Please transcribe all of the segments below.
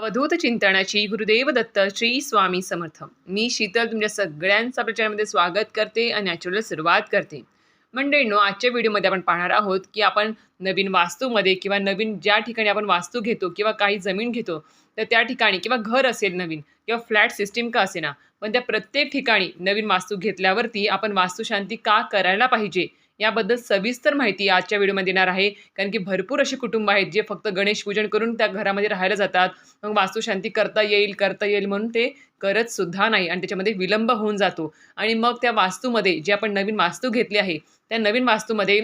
अवधूत चिंतनाची गुरुदेव दत्त श्री स्वामी समर्थ. मी शीतल तुमच्या सगळ्यांचा प्रचारामध्ये स्वागत करते आणि नॅचरल सुरुवात करते. मंडळींनो आजच्या व्हिडिओमध्ये आपण पाहणार आहोत की आपण नवीन वास्तूमध्ये किंवा नवीन ज्या ठिकाणी आपण वास्तू घेतो किंवा काही जमीन घेतो तर त्या ठिकाणी किंवा घर असेल नवीन किंवा फ्लॅट सिस्टीम का असेना पण त्या प्रत्येक ठिकाणी नवीन वास्तू घेतल्यावरती आपण वास्तुशांती का करायला पाहिजे? याबद्दल सविस्तर माहिती आजच्या व्हिडिओमध्ये देणार आहे. कारण की भरपूर असे कुटुंब आहेत जे फक्त गणेश पूजन करून त्या घरामध्ये राहायला जातात. मग वास्तुशांती करता येईल करता येईल म्हणून ते करत सुद्धा नाही आणि त्याच्यामध्ये विलंब होऊन जातो. आणि मग त्या वास्तूमध्ये जे आपण नवीन वास्तू घेतली आहे त्या नवीन वास्तूमध्ये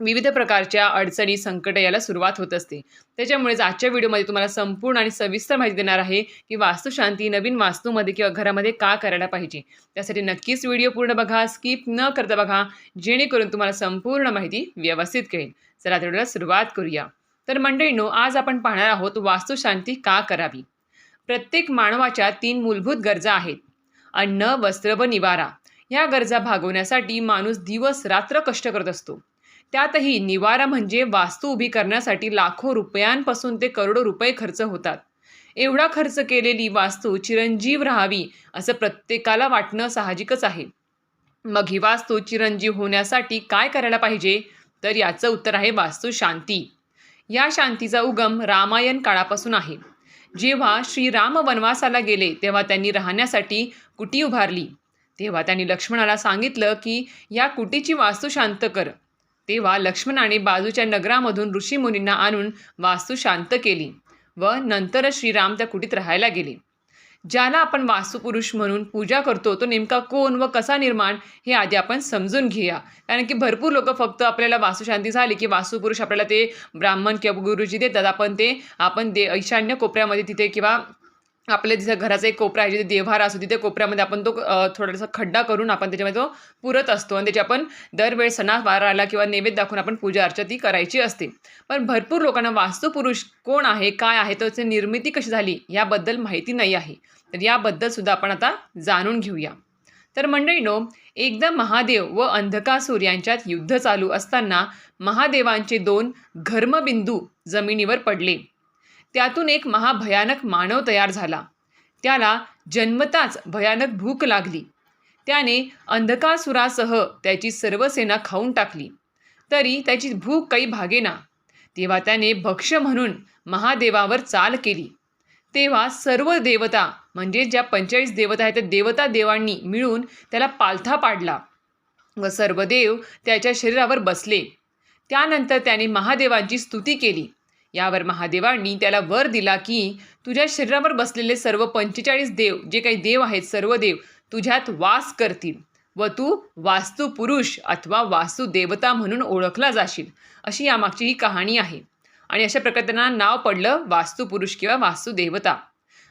विविध प्रकारच्या अडचणी संकट याला सुरुवात होत असते. त्याच्यामुळेच आजच्या व्हिडिओमध्ये तुम्हाला संपूर्ण आणि सविस्तर माहिती देणार आहे की वास्तुशांती नवीन वास्तूमध्ये किंवा घरामध्ये का करायला पाहिजे. त्यासाठी नक्कीच व्हिडिओ पूर्ण बघा स्किप न करता बघा जेणेकरून तुम्हाला संपूर्ण माहिती व्यवस्थित कळेल. चला तेवढ्याला सुरुवात करूया. तर मंडळीनो आज आपण पाहणार आहोत वास्तुशांती का करावी? प्रत्येक मानवाच्या तीन मूलभूत गरजा आहेत. अन्न वस्त्र व निवारा. या गरजा भागवण्यासाठी माणूस दिवस रात्र कष्ट करत असतो. त्यातही निवारा म्हणजे वास्तू उभी करण्यासाठी लाखो रुपयांपासून ते करोडो रुपये खर्च होतात. एवढा खर्च केलेली वास्तू चिरंजीव राहावी असं प्रत्येकाला वाटणं साहजिकच आहे. मग ही वास्तू चिरंजीव होण्यासाठी काय करायला पाहिजे? तर याचं उत्तर आहे वास्तू शांती. या शांतीचा उगम रामायण काळापासून आहे. जेव्हा श्रीराम वनवासाला गेले तेव्हा त्यांनी राहण्यासाठी कुटी उभारली. तेव्हा त्यांनी लक्ष्मणाला सांगितलं की या कुटीची वास्तू शांत कर. तेव्हा लक्ष्मणाने बाजूच्या नगरामधून ऋषीमुनींना आणून वास्तू शांत केली व नंतरच श्रीराम त्या कुटीत राहायला गेले. ज्याला आपण वास्तुपुरुष म्हणून पूजा करतो तो नेमका कोण व कसा निर्माण हे आधी आपण समजून घेऊया. कारण की भरपूर लोक फक्त आपल्याला वास्तुशांती झाली की वास्तुपुरुष आपल्याला ते ब्राह्मण किंवा गुरुजी देतात. आपण ते आपण दे ईशान्य कोपऱ्यामध्ये तिथे किंवा आपल्या जसं घराचा एक कोपरा आहे जिथे देव्हारा असतो तिथे कोपऱ्यामध्ये आपण तो थोडासा खड्डा करून आपण त्याच्यामध्ये तो पुरत असतो आणि त्याची आपण दरवेळेस सणावाराला किंवा नैवेद्य दाखवून आपण पूजा अर्चा ती करायची असते. पण भरपूर लोकांना वास्तुपुरुष कोण आहे काय आहे त्याची निर्मिती कशी झाली याबद्दल माहिती नाही आहे. तर याबद्दल सुद्धा आपण आता जाणून घेऊया. तर मंडळीनो एकदा महादेव व अंधकासूर यांच्यात युद्ध चालू असताना महादेवांचे दोन घर्मबिंदू जमिनीवर पडले. त्यातून एक महाभयानक मानव तयार झाला. त्याला जन्मताच भयानक भूक लागली. त्याने अंधकासुरासह त्याची सर्व सेना खाऊन टाकली. तरी त्याची भूक काही भागेना. तेव्हा त्याने भक्ष म्हणून महादेवावर चाल केली. तेव्हा सर्व देवता म्हणजे ज्या पंचेचाळीस देवता आहेत त्या देवता देवांनी मिळून त्याला पालथा पाडला व सर्व देव त्याच्या शरीरावर बसले. त्यानंतर त्याने महादेवांची स्तुती केली. यावर महादेवांनी त्याला वर दिला की तुझ्या शरीरावर बसलेले सर्व पंचेचाळीस देव जे काही देव आहेत सर्व देव तुझ्यात वास करतील व तू वास्तुपुरुष अथवा वास्तुदेवता म्हणून ओळखला जाशील. अशी यामागची ही कहाणी आहे. आणि अशा प्रकारे त्यांना नाव पडलं वास्तुपुरुष किंवा वास्तुदेवता.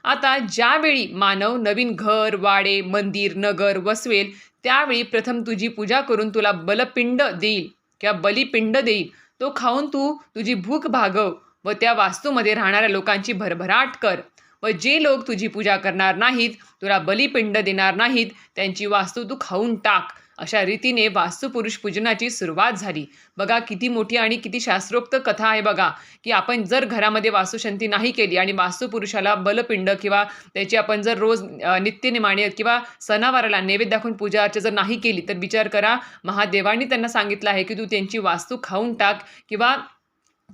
आता ज्यावेळी मानव नवीन घर वाडे मंदिर नगर वसवेल त्यावेळी प्रथम तुझी पूजा करून तुला बलपिंड देईल किंवा बलिपिंड देईल. तो खाऊन तू तुझी भूक भागव. व त्या वास्तूमध्ये राहणाऱ्या लोकांची भरभराट कर. व जे लोक तुझी पूजा करणार नाहीत तुला बलिपिंड देणार नाहीत त्यांची वास्तू तू खाऊन टाक. अशा रीतीने वास्तुपुरुष पूजनाची सुरुवात झाली. बघा किती मोठी आणि किती शास्त्रोक्त कथा आहे बघा की आपण जर घरामध्ये वास्तुशांती नाही केली आणि वास्तुपुरुषाला बलपिंड किंवा त्याची आपण जर रोज नित्यनिमाणे किंवा सणावाराला नैवेद्य दाखवून पूजा अर्चा जर नाही केली तर विचार करा महादेवांनी त्यांना सांगितलं आहे की तू त्यांची वास्तू खाऊन टाक किंवा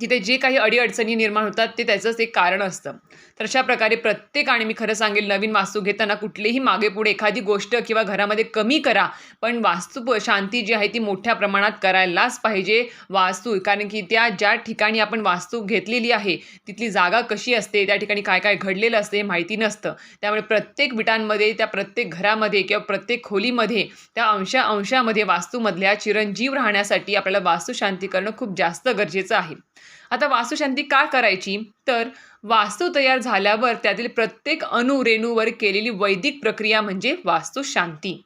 तिथे जे काही अडीअडचणी निर्माण होतात ते त्याचंच एक कारण असतं. तर अशा प्रकारे प्रत्येकाने मी खरं सांगेल नवीन वास्तू घेताना कुठलेही मागे पुढे एखादी गोष्ट किंवा घरामध्ये कमी करा पण वास्तू शांती जी आहे ती मोठ्या प्रमाणात करायलाच पाहिजे वास्तू. कारण की त्या ज्या ठिकाणी आपण वास्तू घेतलेली आहे तिथली जागा कशी असते त्या ठिकाणी काय काय घडलेलं असते हे माहिती नसतं. त्यामुळे प्रत्येक विटांमध्ये त्या प्रत्येक घरामध्ये किंवा प्रत्येक खोलीमध्ये त्या अंशा अंशामध्ये वास्तूमधल्या चिरंजीव राहण्यासाठी आपल्याला वास्तुशांती करणं खूप जास्त गरजेचं आहे. आता वास्तुशांती का करायची? तर वास्तू तयार झाल्यावर त्यातील प्रत्येक अणू रेणूवर केलेली वैदिक प्रक्रिया म्हणजे वास्तुशांती.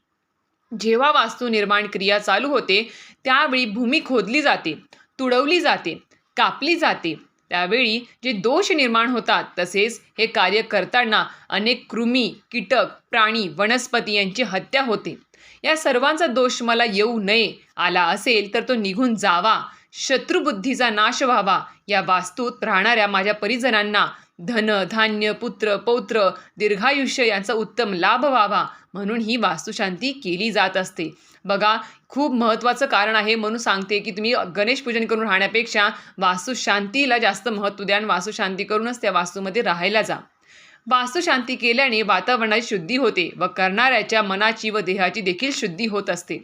जेव्हा वास्तू निर्माण क्रिया चालू होते त्यावेळी भूमी खोदली जाते तुडवली जाते कापली जाते. त्यावेळी जे दोष निर्माण होतात तसेच हे कार्य करताना अनेक कृमी कीटक प्राणी वनस्पती यांची हत्या होते. या सर्वांचा दोष मला येऊ नये आला असेल तर तो निघून जावा. शत्रुबुद्धीचा नाश व्हावा. या वास्तूत राहणाऱ्या माझ्या परिजनांना धन धान्य पुत्र पौत्र दीर्घायुष्य यांचा उत्तम लाभ व्हावा म्हणून ही वास्तुशांती केली जात असते. बघा खूप महत्त्वाचं कारण आहे म्हणून सांगते की तुम्ही गणेश पूजन करून राहण्यापेक्षा वास्तुशांतीला जास्त महत्त्व द्या आणि वास्तुशांती करूनच त्या वास्तूमध्ये राहायला जा. वास्तुशांती केल्याने वातावरणाची शुद्धी होते व करणाऱ्याच्या मनाची व देहाची देखील शुद्धी होत असते.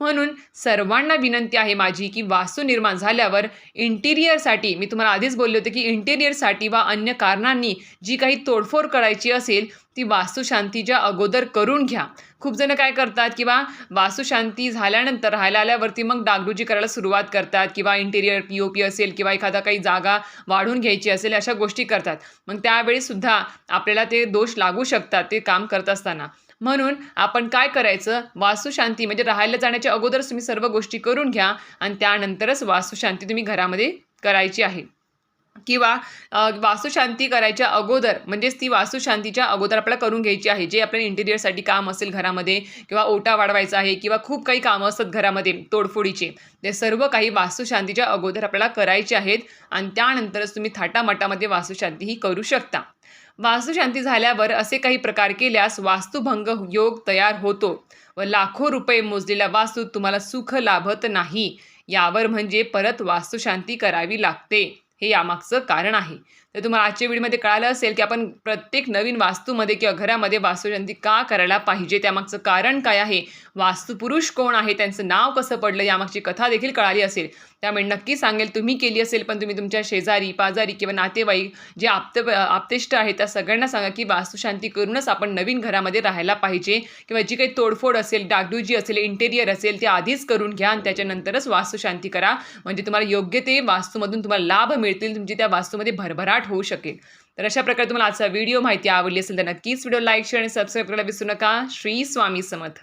म्हणून सर्वांना विनंती आहे माझी की वास्तू निर्माण झाल्यावर इंटिरियरसाठी मी तुम्हाला आधीच बोलले होते की इंटिरियरसाठी वा अन्य कारणांनी जी काही तोडफोड करायची असेल ती वास्तुशांतीच्या अगोदर करून घ्या. खूप जण काय करतात किंवा वास्तुशांती झाल्यानंतर राहायला आल्यावरती मग डागडुजी करायला सुरुवात करतात किंवा इंटिरियर पी ओ पी असेल किंवा एखादा काही जागा वाढून घ्यायची असेल अशा गोष्टी करतात. मग त्यावेळीसुद्धा आपल्याला ते दोष लागू शकतात ते काम करत असताना. म्हणून आपण काय करायचं? वास्तुशांती म्हणजे राहायला जाण्याच्या अगोदरच तुम्ही सर्व गोष्टी करून घ्या आणि त्यानंतरच वास्तुशांती तुम्ही घरामध्ये करायची आहे. किंवा वास्तुशांती करायच्या अगोदर म्हणजेच ती वास्तुशांतीच्या अगोदर आपल्याला करून घ्यायची आहे. जे आपल्या इंटिरियरसाठी काम असेल घरामध्ये किंवा ओटा वाढवायचा आहे किंवा खूप काही कामं असतात घरामध्ये तोडफोडीचे ते सर्व काही वास्तुशांतीच्या अगोदर आपल्याला करायचे आहेत आणि त्यानंतरच तुम्ही थाटामाटामध्ये वास्तुशांती ही करू शकता. वास्तुशांती झाल्यावर असे काही प्रकार केल्यास वास्तुभंग योग तयार होतो व लाखो रुपये मोजलेल्या वास्तू तुम्हाला सुख लाभत नाही. यावर म्हणजे परत वास्तुशांती करावी लागते. हे यामागचं कारण आहे. तर तुम्हाला आजच्या व्हिडिओमध्ये कळालं असेल की आपण प्रत्येक नवीन वास्तूमध्ये किंवा घरामध्ये वास्तुजयंती का करायला पाहिजे? त्यामागचं कारण काय आहे? वास्तुपुरुष कोण आहे? त्यांचं नाव कसं पडलं? यामागची कथा देखील कळाली असेल. त्यामुळे नक्की सांगेल तुम्ही केली असेल पण तुम्ही तुमच्या शेजारी पाजारी किंवा नातेवाईक जे आप्त आप्तेष्ट आहेत त्या सगळ्यांना सांगा की वास्तुशांती करूनच आपण नवीन घरामध्ये राहायला पाहिजे. किंवा जी काही तोडफोड असेल डागडुजी असेल इंटेरियर असेल ते आधीच करून घ्या आणि त्याच्यानंतरच वास्तुशांती करा. म्हणजे तुम्हाला योग्य ते वास्तूमधून तुम्हाला लाभ मिळतील तुमची त्या वास्तूमध्ये भरभराट होऊ शकेल. तर अशा प्रकारे तुम्हाला आजचा व्हिडिओ माहिती आवडली असेल तर नक्कीच व्हिडिओ लाईक शेअर आणि सबस्क्राईब करायला विसरू नका. श्री स्वामी समर्थ.